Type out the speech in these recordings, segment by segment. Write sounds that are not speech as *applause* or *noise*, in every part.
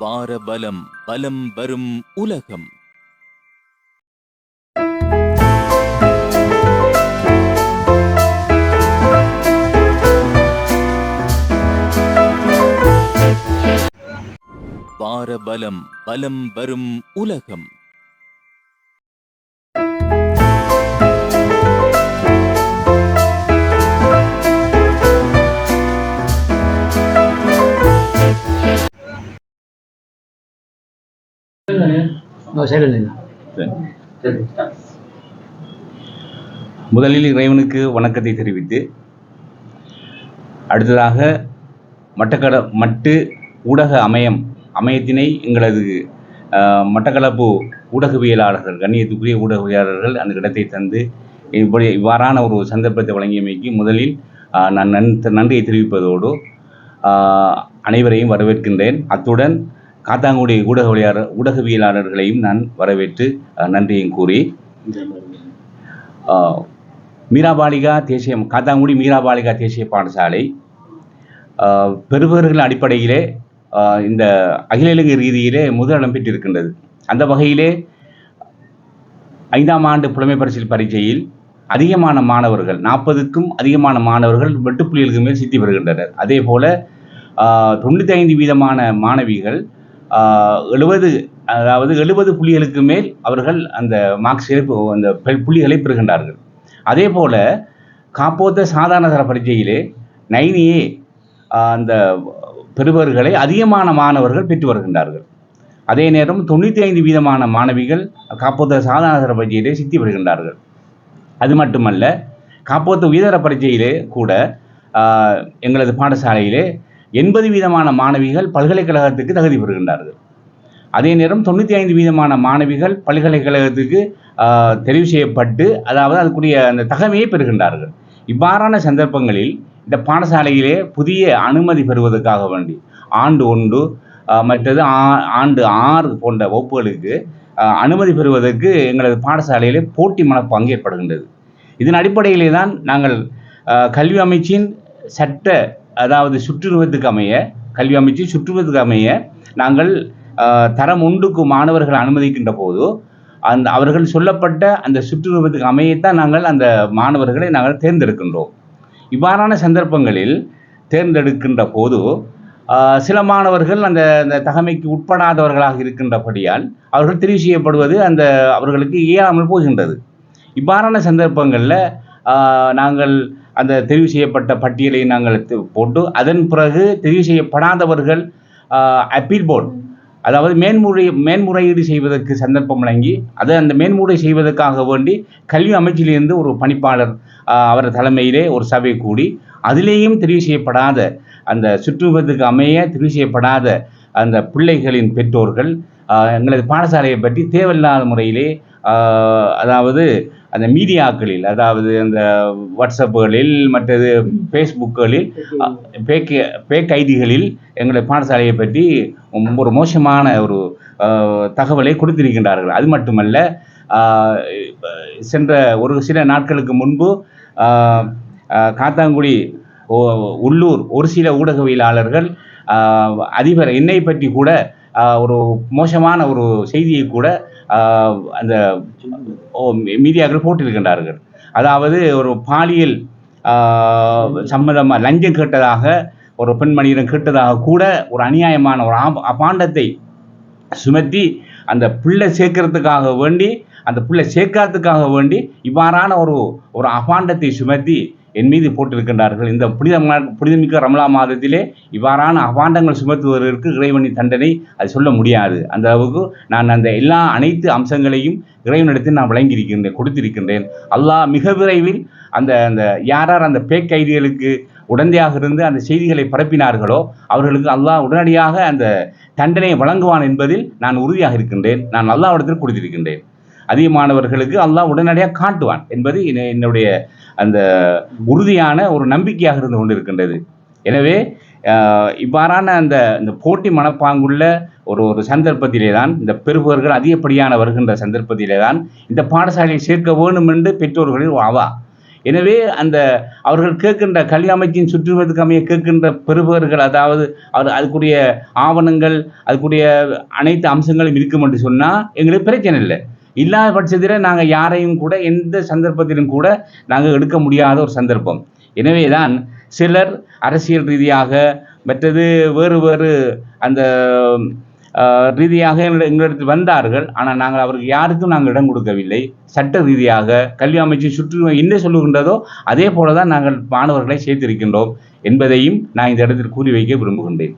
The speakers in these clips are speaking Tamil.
வாரபலம் பலம் வரும் உலகம். வாரபலம் பலம் வரும் உலகம். முதலில் இறைவனுக்கு வணக்கத்தை தெரிவித்து அடுத்ததாக மட்டக்கள மட்டு ஊடக அமையம் அமையத்தினை எங்களது மட்டக்களப்பு ஊடகவியலாளர்கள் கண்ணியத்துக்குரிய ஊடகவியலாளர்கள் அந்த இடத்தை தந்து இப்படி இவ்வாறான ஒரு சந்தர்ப்பத்தை வழங்கியமைக்கு முதலில் நான் நன் நன்றியை தெரிவிப்பதோடு அனைவரையும் வரவேற்கின்றேன். அத்துடன் காத்தாங்குடி ஊடகவியலாளர் ஊடகவியலாளர்களையும் நான் வரவேற்று நன்றியும் கூறி மீராபாலிகா தேசிய காத்தாங்குடி மீராபாலிகா தேசிய பாடசாலை பெறுபவர்கள் அடிப்படையிலே இந்த அகில இலங்கை ரீதியிலே முதலிடம் பெற்றிருக்கின்றது. அந்த வகையிலே ஐந்தாம் ஆண்டு புலமை பரிசில் பரீட்சையில் அதிகமான மாணவர்கள் நாற்பதுக்கும் அதிகமான மாணவர்கள் வெட்டுப்புள்ளிகளுக்கு மேல் சித்தி வருகின்றனர் அதே போல தொண்ணூற்றி ஐந்து வீதமான மாணவிகள் எழுபது அதாவது எழுபது புள்ளிகளுக்கு மேல் அவர்கள் அந்த மார்க்ஸில் அந்த புள்ளிகளை பெறுகின்றார்கள். அதே போல காப்போத்த சாதாரண தர பரீட்சையிலே நைனியே அந்த பெறுபவர்களை அதிகமான மாணவர்கள் பெற்று வருகின்றார்கள். அதே நேரம் தொண்ணூற்றி ஐந்து வீதமான மாணவிகள் காப்போத்த சாதாரண தர பரீட்சையிலே சித்தி வருகின்றார்கள் அது மட்டுமல்ல காப்போத்த உயர்தர பரீட்சையிலே கூட எங்களது பாடசாலையிலே எண்பது வீதமான மாணவிகள் பல்கலைக்கழகத்துக்கு தகுதி பெறுகின்றார்கள். அதே நேரம் தொண்ணூற்றி ஐந்து வீதமான மாணவிகள் பல்கலைக்கழகத்துக்கு தெரிவு செய்யப்பட்டு அதாவது அதுக்குரிய அந்த தகமையை பெறுகின்றார்கள். இவ்வாறான சந்தர்ப்பங்களில் இந்த பாடசாலையிலே புதிய அனுமதி பெறுவதற்காக வேண்டி ஆண்டு ஒன்று மற்றது ஆ- ஆண்டு ஆறு போன்ற வகுப்புகளுக்கு அனுமதி பெறுவதற்கு எங்களது பாடசாலையிலே போட்டி மனப்பாங்கு ஏற்படுகின்றது. இதன் அடிப்படையிலே தான் நாங்கள் கல்வி அமைச்சின் சட்ட அதாவது சுற்றுருவத்துக்கு அமைய கல்வி அமைச்சின் சுற்றுருவத்துக்கு அமைய நாங்கள் தரம் ஒன்றுக்கு மாணவர்கள் அனுமதிக்கின்ற போது அந்த அவர்கள் சொல்லப்பட்ட அந்த சுற்றுருவத்துக்கு அமையத்தான் நாங்கள் அந்த மாணவர்களை நாங்கள் தேர்ந்தெடுக்கின்றோம். இவ்வாறான சந்தர்ப்பங்களில் தேர்ந்தெடுக்கின்ற போது சில மாணவர்கள் அந்த அந்த தகமைக்கு உட்படாதவர்களாக இருக்கின்றபடியால் அவர்கள் தெரிவு செய்யப்படுவது அந்த அவர்களுக்கு இயலாமல் போகின்றது. இவ்வாறான சந்தர்ப்பங்களில் நாங்கள் அந்த தெரிவு செய்யப்பட்ட பட்டியலை நாங்கள் போட்டு அதன் பிறகு தெரிவு செய்யப்படாதவர்கள் அப்பீல் போர்டு அதாவது மேன்முறை மேன்முறையீடு செய்வதற்கு சந்தர்ப்பம் வழங்கி அது அந்த மேன்முறை செய்வதற்காக வேண்டி கல்வி அமைச்சிலிருந்து ஒரு பணிப்பாளர் அவர் தலைமையிலே ஒரு சபை கூடி அதிலேயும் தெரிவு செய்யப்படாத அந்த சுற்றுவத்துக்கு அமைய தெரிவு செய்யப்படாத அந்த பிள்ளைகளின் பெற்றோர்கள் எங்களது பாடசாலையை பற்றி தேவையில்லாத முறையிலே அதாவது அந்த மீடியாக்களில் அதாவது அந்த வாட்ஸ்அப்புகளில் மற்றது ஃபேஸ்புக்குகளில் பேக் பேக் ஐடிகளில் எங்களுடைய பாடசாலையை பற்றி ஒரு மோசமான ஒரு தகவலை கொடுத்திருக்கின்றார்கள். அது மட்டுமல்ல சென்ற ஒரு சில நாட்களுக்கு முன்பு காத்தாங்குடி உள்ளூர் ஒரு சில ஊடகவியலாளர்கள் அதிபர் என்னை பற்றி கூட ஒரு மோசமான ஒரு செய்தியை கூட அந்த ஓ, மீடியாக்கள் போட்டிருக்கின்றார்கள். அதாவது ஒரு பாலியல் சம்மதமாக லஞ்சம் கேட்டதாக ஒரு பெண்மணியிடம் கேட்டதாக கூட ஒரு அநியாயமான ஒரு ஆப- அபாண்டத்தை சுமத்தி அந்த பிள்ளை சேர்க்கறதுக்காக வேண்டி அந்த பிள்ளை சேர்க்கறதுக்காக வேண்டி இவ்வாறான ஒரு ஒரு அபாண்டத்தை சுமத்தி என் மீது போட்டிருக்கின்றார்கள். இந்த புனிதமான புனிதமிக்க ரமலா மாதத்திலே இவ்வாறான அபாண்டங்கள் சுமத்துவதற்கு இறைவனின் தண்டனை அது சொல்ல முடியாது. அந்த அளவுக்கு நான் அந்த எல்லா அனைத்து அம்சங்களையும் இறைவனிடத்தில் நான் வழங்கியிருக்கின்றேன் கொடுத்திருக்கின்றேன். அல்லாஹ் மிக விரைவில் அந்த அந்த யார் யார் அந்த பேக் கைதிகளுக்கு உடந்தையாக இருந்து அந்த செய்திகளை பரப்பினார்களோ அவர்களுக்கு அல்லாஹ் உடனடியாக அந்த தண்டனையை வழங்குவான் என்பதில் நான் உறுதியாக இருக்கின்றேன். நான் அல்லாவிடத்தில் கொடுத்திருக்கின்றேன். அதிகமானவர்களுக்கு அல்லாஹ் உடனடியாக காட்டுவான் என்பது என்னுடைய அந்த உறுதியான ஒரு நம்பிக்கையாக இருந்து கொண்டிருக்கின்றது. எனவே இவ்வாறான அந்த இந்த போட்டி மனப்பாங்குள்ள ஒரு ஒரு சந்தர்ப்பத்திலே தான் இந்த பெறுபவர்கள் அதிகப்படியான வருகின்ற சந்தர்ப்பத்திலே தான் இந்த பாடசாலையை சேர்க்க வேணும் என்று பெற்றோர்களின் ஆவா. அவா எனவே அந்த அவர்கள் கேட்கின்ற கல்வி அமைச்சின் சுற்றுவதற்கு அமைய கேட்கின்ற பெறுபவர்கள் அதாவது அவர் அதுக்குரிய ஆவணங்கள் அதுக்குரிய அனைத்து அம்சங்களும் இருக்கும் என்று சொன்னால் எங்களுக்கு பிரச்சனை இல்லை. இல்லாத பட்சத்தில் நாங்கள் யாரையும் கூட எந்த சந்தர்ப்பத்திலும் கூட நாங்கள் எடுக்க முடியாத ஒரு சந்தர்ப்பம். எனவே தான் சிலர் அரசியல் ரீதியாக மற்றது வேறு வேறு அந்த ரீதியாக எங்கள- எங்களிடத்தில் வந்தார்கள். ஆனால் நாங்கள் அவருக்கு யாருக்கும் நாங்கள் இடம் கொடுக்கவில்லை. சட்ட ரீதியாக கல்வி அமைச்சு சுற்று என்ன சொல்லுகின்றதோ அதே போல தான் நாங்கள் மாணவர்களை சேர்த்திருக்கின்றோம் என்பதையும் நான் இந்த இடத்தில் கூறி வைக்க விரும்புகின்றேன்.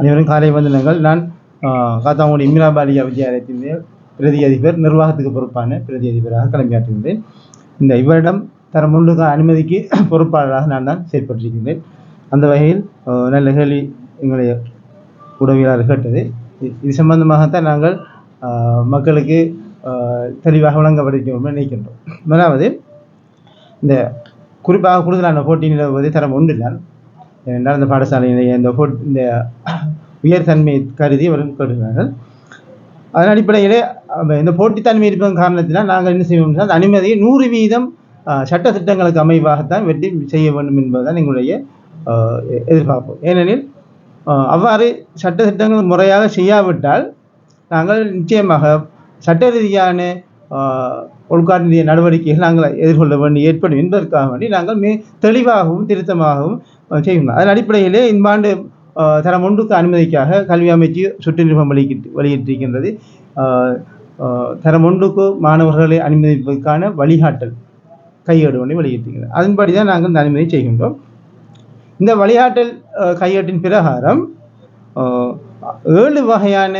அனைவரும் காலை வந்தனங்கள். நான் காத்தாங்குடி இந்திரா பாலிகா வித்யாலயத்தின் பிரதி அதிபர் நிர்வாகத்துக்கு பொறுப்பான பிரதி அதிபராக கடமையாற்றுகின்றேன் இந்த இவரிடம் தர முன்னுக்கு அனுமதிக்கு *clears throat* பொறுப்பாளராக நான் தான் செயற்பட்டிருக்கின்றேன். அந்த வகையில் நல்ல கேள்வி எங்களுடைய உடவியலாளர் கேட்டது. இது சம்பந்தமாகத்தான் நாங்கள் மக்களுக்கு தெளிவாக வழங்கப்படுகிறோம் நினைக்கின்றோம். முதலாவது இந்த குறிப்பாக கூடுதலான போட்டி நிலவுவது தரம் ஒன்றில்தான் ஏனென்றால் இந்த பாடசாலையிலேயே இந்த போட் இந்த உயர்தன்மை கருதி வருகிறார்கள் அதன் அடிப்படையிலே இந்த போட்டித்தன்மை இருப்பதன் காரணத்தினால் நாங்கள் என்ன செய்வோம் அந்த அனுமதியை நூறு வீதம் சட்ட திட்டங்களுக்கு அமைவாகத்தான் வெற்றி செய்ய வேண்டும் என்பதுதான் எங்களுடைய எதிர்பார்ப்போம் எதிர்பார்ப்பு. ஏனெனில் அவ்வாறு சட்ட திட்டங்கள் முறையாக செய்யாவிட்டால் நாங்கள் நிச்சயமாக சட்ட ரீதியான ஆஹ், ஒழுக்காட்டு நடவடிக்கைகள் நாங்கள் எதிர்கொள்ள வேண்டி ஏற்படும் என்பதற்காக வேண்டி நாங்கள் மிக தெளிவாகவும் திருத்தமாகவும் செய்யணும் அதன் அடிப்படையிலே இந்த ஆண்டு தரம் ஒன்றுக்கு அனுமதிக்காக கல்வி அமைச்சு சுட்டு நிறுவம் வெளியிட்டு வெளியிட்டிருக்கின்றது. தரம் ஒன்றுக்கு மாணவர்களை அனுமதிப்பதற்கான வழிகாட்டல் கையேடு ஒன்றை வெளியிட்டிருக்கிறது அதன்படி தான் நாங்கள் இந்த அனுமதி செய்கின்றோம். இந்த வழிகாட்டல் கையேட்டின் பிரகாரம் ஏழு வகையான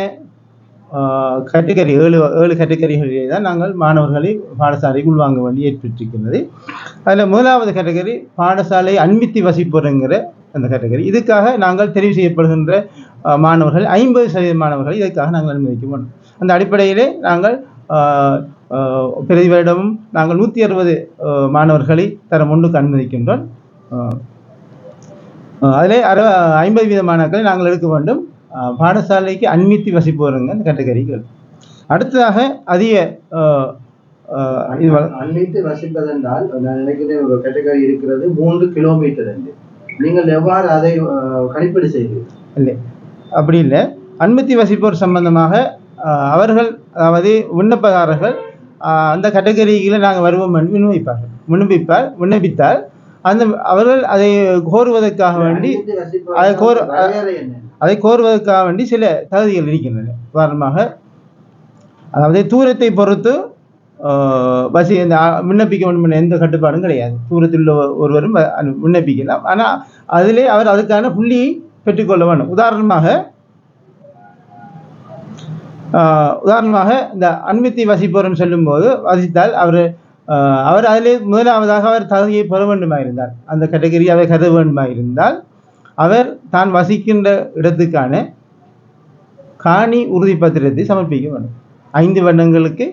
கேட்டகரி ஏழு ஏழு கேட்டகரிகளிலே தான் நாங்கள் மாணவர்களை பாடசாலைக்கு உள்வாங்க வேண்டி ஏற்பட்டிருக்கின்றது. அதில் முதலாவது கேட்டகரி பாடசாலை அன்பித்து வசிப்போருங்கிற அந்த கேட்டகரி இதுக்காக நாங்கள் தெரிவு செய்யப்படுகின்ற மாணவர்கள் ஐம்பது சதவீத மாணவர்களை இதற்காக நாங்கள் அனுமதிக்க வேண்டும் அந்த அடிப்படையிலே நாங்கள் அஹ், பிரதி வருடமும் நாங்கள் நூற்றி அறுபது மாணவர்களை தரம் ஒன்றுக்கு அனுமதிக்கின்றோம். அதிலே அறு ஐம்பது வீத மாணவர்களை நாங்கள் எடுக்க வேண்டும். அஹ், பாடசாலைக்கு அண்மித்து வசிப்பவருங்க அந்த கேட்டகரிகள் அடுத்ததாக அதிக அஹ், அஹ், இது அன்னைத்து வசிப்பதென்றால் நான் நினைக்கிறேன் ஒரு கேட்டகரி இருக்கிறது மூன்று கிலோமீட்டர் என்று. நீங்கள் எவ்வாறு அதை கணிப்பீடு செய்வீர்கள் இல்லை. அப்படி இல்லை. அனுமதி வசிப்போர் சம்பந்தமாக அவர்கள் அதாவது விண்ணப்பதாரர்கள் அந்த கேட்டகரியில் நாங்கள் வருவோம் என்று விண்ணப்பிப்பார்கள். விண்ணப்பிப்பார் விண்ணப்பித்தால் அந்த அவர்கள் அதை கோருவதற்காக வேண்டி அதை கோர- அதை கோருவதற்காக வேண்டி சில தகுதிகள் இருக்கின்றன. உதாரணமாக அதாவது தூரத்தை பொறுத்து வசி இந்த விண்ணப்பிக்க வேண்டும் எந்த கட்டுப்பாடும் கிடையாது. தூரத்தில் உள்ள ஒருவரும் விண்ணப்பிக்கலாம். ஆனால் அதிலே அவர் அதுக்கான புள்ளியை பெற்றுக்கொள்ள வேண்டும். உதாரணமாக உதாரணமாக இந்த அன்பித்தி வசிப்போர்னு சொல்லும்போது வசித்தால் அவர் அவர் அதிலே முதலாவதாக அவர் தகுதியை பெற வேண்டுமாயிருந்தார் அந்த கேட்டகரி அவர் கருத வேண்டுமாயிருந்தால் அவர் தான் வசிக்கின்ற இடத்துக்கான காணி உறுதிப்பத்திரத்தை சமர்ப்பிக்க வேண்டும். ஐந்து வருடங்களுக்கு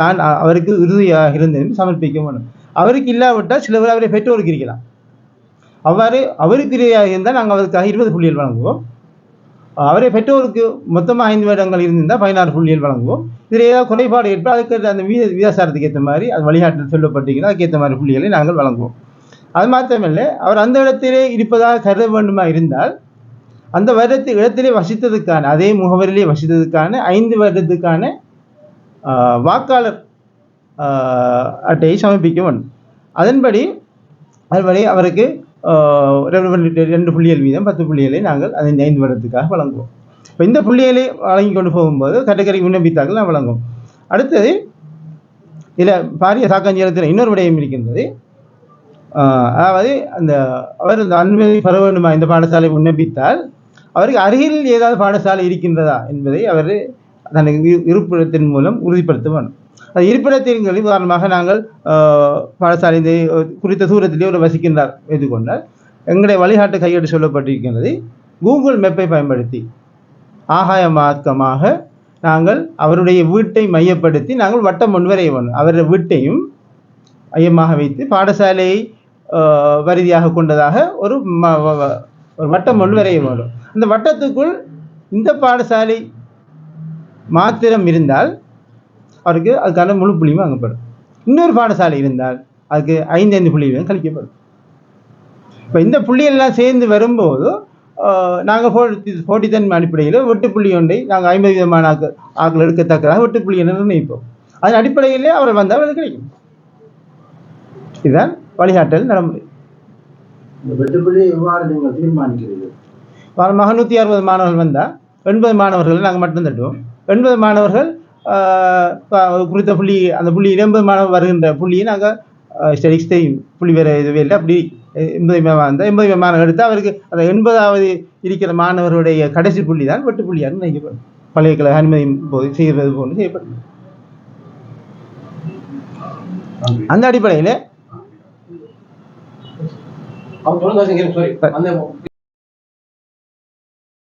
தான் அவருக்கு உறுதியாக இருந்தது சமர்ப்பிக்க வேண்டும். அவருக்கு இல்லாவிட்டால் சிலவர் அவரை பெற்றோருக்கு இருக்கலாம். அவ்வாறு அவருக்கு இடையாக இருந்தால் நாங்கள் அவருக்காக இருபது புள்ளிகள் வழங்குவோம். அவரை பெற்றோருக்கு மொத்தமாக ஐந்து வருடங்கள் இருந்திருந்தால் பதினாறு புள்ளிகள் வழங்குவோம். இதில் ஏதாவது குறைபாடு ஏற்ப அதுக்கு அந்த வீத விதாசாரத்துக்கு ஏற்ற மாதிரி அது வழிகாட்டில் சொல்லப்பட்டிருக்கிறோம் அதுக்கேற்ற மாதிரி புள்ளிகளை நாங்கள் வழங்குவோம். அது மாத்திரமல்ல அவர் அந்த இடத்திலே இருப்பதாக கருத வேண்டுமா இருந்தால் அந்த வருடத்து இடத்திலே வசித்ததுக்கான அதே முகவரியிலே வசித்ததுக்கான ஐந்து வருடத்துக்கான வாக்காளர் அட்டையை சமர்ப்பிக்க வேண்டும் அதன்படி அதன்படி அவருக்கு ரெண்டு புள்ளியல் ரெண்டு புள்ளிகள் வீதம் பத்து புள்ளிகளை நாங்கள் அதை ஐந்து வருடத்துக்காக வழங்குவோம். இப்போ இந்த புள்ளிகளை வழங்கி கொண்டு போகும்போது கட்டக்கரை விண்ணப்பித்தார்கள் நான் வழங்குவோம். அடுத்தது இதில் பாரிய சாக்கஞ்சீரத்தில் இன்னொரு விடயம் இருக்கின்றது. அதாவது அந்த அவர் இந்த அனுமதி பெற வேண்டுமா இந்த பாடசாலை விண்ணப்பித்தால் அவருக்கு அருகில் ஏதாவது பாடசாலை இருக்கின்றதா என்பதை அவர் தனக்கு இரு- இருப்பிடத்தின் மூலம் உறுதிப்படுத்த வேண்டும் அது இருப்பிடத்தின் உதாரணமாக நாங்கள் பாடசாலை குறித்த தூரத்திலே ஒரு வசிக்கின்றார் எடுத்துக்கொண்டால் எங்களுடைய வழிகாட்டு கையெழுத்து சொல்லப்பட்டிருக்கின்றது. கூகுள் மேப்பை பயன்படுத்தி ஆகாய மார்க்கமாக நாங்கள் அவருடைய வீட்டை மையப்படுத்தி நாங்கள் வட்டம் ஒன்று வரைய வேண்டும் அவருடைய வீட்டையும் மையமாக வைத்து பாடசாலையை வரிதியாக வருதியாக கொண்டதாக ஒரு ஒரு வட்டம் ஒன்று வரைய வேண்டும் அந்த வட்டத்துக்குள் இந்த பாடசாலை மாத்திரம் இருந்தால் அவருக்கு அதுக்கான முழு புள்ளியும் வாங்கப்படும். இன்னொரு பாடசாலை இருந்தால் அதுக்கு ஐந்து ஐந்து புள்ளிகளும் கழிக்கப்படும். இப்போ இந்த புள்ளியெல்லாம் சேர்ந்து வரும்போது நாங்கள் போட்டி போட்டித்தன்மை அடிப்படையில் வெட்டு புள்ளி ஒன்றை நாங்கள் ஐம்பது விதமான ஆக்கள் ஆக்கள் எடுக்கத்தக்கதாக வெட்டு புள்ளி என்று நிர்ணயிப்போம். அதன் அடிப்படையிலே அவர் வந்தால் அது கிடைக்கும். இதுதான் வழிகாட்டல் நடைமுறை. இந்த வெட்டுப்புள்ளி எவ்வாறு நீங்கள் தீர்மானிக்கிறீர்கள்? மக நூற்றி அறுபது மாணவர்கள் வந்தால் எண்பது மாணவர்கள் நாங்கள் மட்டும் தட்டுவோம். எண்பது மாணவர்கள் குறித்த புள்ளி அந்த புள்ளி எண்பது மாணவர் வருகின்ற புள்ளியை நாங்கள் ஸ்டடிக்ஸ் புள்ளி வேறு இதுவே இல்லை. அப்படி எண்பது அந்த எண்பது மாணவர் எடுத்து அவருக்கு அந்த எண்பதாவது இருக்கிற மாணவருடைய கடைசி புள்ளி தான் வெட்டு புள்ளியாக நினைக்கப்படும். பல்கலைக்கழக அனுமதி போது செய்கிறது போன்று செய்யப்படும். அந்த அடிப்படையில்